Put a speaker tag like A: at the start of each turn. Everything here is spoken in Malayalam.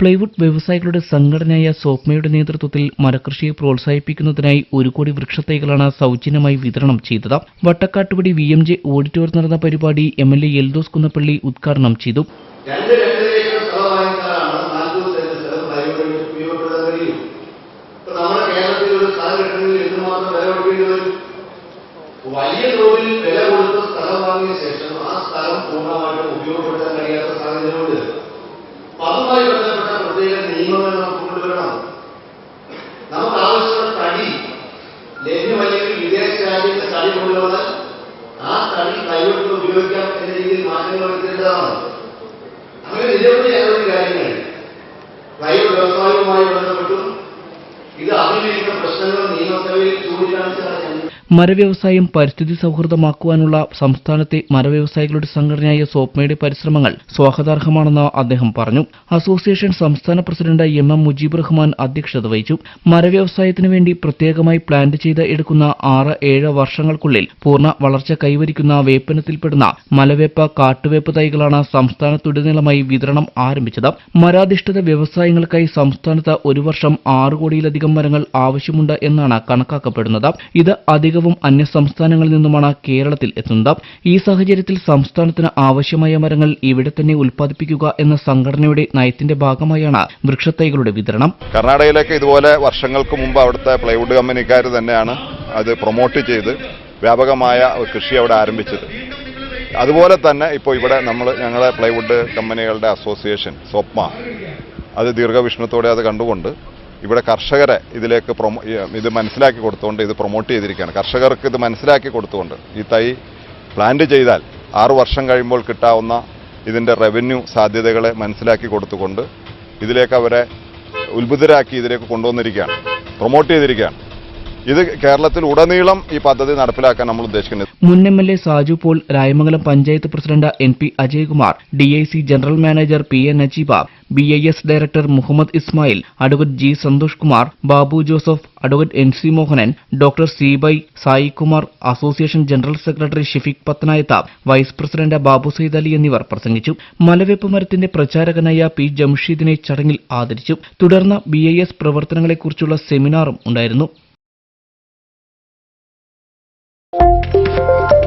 A: പ്ലൈവുഡ് വ്യവസായികളുടെ സംഘടനയായ സോപ്മയുടെ നേതൃത്വത്തിൽ മരകൃഷിയെ പ്രോത്സാഹിപ്പിക്കുന്നതിനായി ഒരു കോടി വൃക്ഷത്തൈകളാണ് സൗജന്യമായി വിതരണം ചെയ്തത്. Vattakattupady V M J auditorium നടന്ന പരിപാടി M L A Eldhose Kunnappilly ഉദ്ഘാടനം ചെയ്തു.
B: വലിയ തോതിൽ വില കൊടുത്ത് സ്ഥലം വാങ്ങിയ ശേഷം ആ സ്ഥലം പൂർണമായിട്ടും ഉപയോഗപ്പെടുത്താൻ കഴിയാത്ത സാഹചര്യമുണ്ട്. നമുക്ക് നമുക്ക് ആവശ്യമുള്ള തടി ലഭ്യമല്ലെങ്കിൽ വിദേശ രാജ്യത്തെ തടി കൊണ്ടുവന്നാൽ ആ തടി കൈകൊണ്ട് ഉപയോഗിക്കാം എന്ന രീതിയിൽ മാറ്റങ്ങൾ വരുത്തേണ്ടതാണ്. അങ്ങനെ നിരവധി അനവധി കാര്യങ്ങൾ. പ്രൈവറ്റ് വ്യവസായവുമായി ബന്ധപ്പെട്ടും ഇത് അഭിമുഖീകരിക്കുന്ന പ്രശ്നങ്ങൾ നിയമസഭയിൽ ചൂണ്ടിക്കാണിച്ചാൽ
A: മരവ്യവസായം പരിസ്ഥിതി സൗഹൃദമാക്കുവാനുള്ള സംസ്ഥാനത്തെ മരവ്യവസായികളുടെ സംഘടനയായ സോപ്മയുടെ പരിശ്രമങ്ങൾ സ്വാഗതാർഹമാണെന്ന് അദ്ദേഹം പറഞ്ഞു. അസോസിയേഷൻ സംസ്ഥാന president M M Mujeeb Rahman അധ്യക്ഷത വഹിച്ചു. മരവ്യവസായത്തിനു വേണ്ടി പ്രത്യേകമായി പ്ലാന്റ് ചെയ്ത് എടുക്കുന്ന ആറ് ഏഴ് വർഷങ്ങൾക്കുള്ളിൽ പൂർണ വളർച്ച കൈവരിക്കുന്ന വേപ്പനത്തിൽപ്പെടുന്ന മലവേപ്പ കാട്ടുവേപ്പ് തൈകളാണ് സംസ്ഥാനത്തുടനീളമായി വിതരണം ആരംഭിച്ചത്. മരാധിഷ്ഠിത വ്യവസായങ്ങൾക്കായി സംസ്ഥാനത്ത് ഒരു വർഷം ആറ് കോടിയിലധികം മരങ്ങൾ ആവശ്യമുണ്ട് എന്നാണ് കണക്കാക്കപ്പെടുന്നത്. ഇത് അധികവും അന്യ സംസ്ഥാനങ്ങളിൽ നിന്നുമാണ് കേരളത്തിൽ എത്തുന്നത്. ഈ സാഹചര്യത്തിൽ സംസ്ഥാനത്തിന് ആവശ്യമായ മരങ്ങൾ ഇവിടെ തന്നെ ഉൽപ്പാദിപ്പിക്കുക എന്ന സംഘടനയുടെ നയത്തിന്റെ ഭാഗമായാണ് വൃക്ഷത്തൈകളുടെ വിതരണം.
C: കർണാടകയിലേക്ക് ഇതുപോലെ വർഷങ്ങൾക്ക് മുമ്പ് അവിടുത്തെ പ്ലൈവുഡ് കമ്പനിക്കാർ തന്നെയാണ് അത് പ്രൊമോട്ട് ചെയ്ത് വ്യാപകമായ കൃഷി അവിടെ ആരംഭിച്ചത്. അതുപോലെ തന്നെ ഇപ്പോൾ ഇവിടെ നമ്മൾ ഞങ്ങളെ പ്ലൈവുഡ് കമ്പനികളുടെ അസോസിയേഷൻ സോപ്മ അത് ദീർഘവിഷ്ണത്തോടെ അത് കണ്ടുകൊണ്ട് ഇവിടെ കർഷകരെ ഇതിലേക്ക് പ്രൊമോ ഇത് മനസ്സിലാക്കി കൊടുത്തുകൊണ്ട് ഇത് പ്രൊമോട്ട് ചെയ്തിരിക്കുകയാണ്. കർഷകർക്ക് ഇത് മനസ്സിലാക്കി കൊടുത്തുകൊണ്ട് ഈ തൈ പ്ലാന്റ് ചെയ്താൽ ആറു വർഷം കഴിയുമ്പോൾ കിട്ടാവുന്ന ഇതിന്റെ റവന്യൂ സാധ്യതകളെ മനസ്സിലാക്കി കൊടുത്തുകൊണ്ട് ഇതിലേക്ക് അവരെ ഉത്ബുദ്ധരാക്കി ഇതിലേക്ക് കൊണ്ടുവന്നിരിക്കുകയാണ്. പ്രൊമോട്ട് ചെയ്തിരിക്കുകയാണ്. ഇത് കേരളത്തിൽ ഉടനീളം ഈ പദ്ധതി നടപ്പിലാക്കാൻ നമ്മൾ ഉദ്ദേശിക്കുന്നത്.
A: മുൻ M L A Saju Paul Rayamangalam panchayat president N P Ajaykumar D I C general manager P N Najeeba B I S director Muhammad Ismail advocate G Santhosh Kumar Babu Joseph advocate N C Mohanan doctor സിബൈ Saikumar association general secretary Shifik പത്തനായത്ത vice president Babu Said Ali എന്നിവർ പ്രസംഗിച്ചു. മലവേപ്പ് മരത്തിന്റെ പ്രചാരകനായ പി ജംഷീദിനെ ചടങ്ങിൽ ആദരിച്ചു. തുടർന്ന് ബി ഐ എസ് പ്രവർത്തനങ്ങളെക്കുറിച്ചുള്ള സെമിനാറും ഉണ്ടായിരുന്നു. Thank you.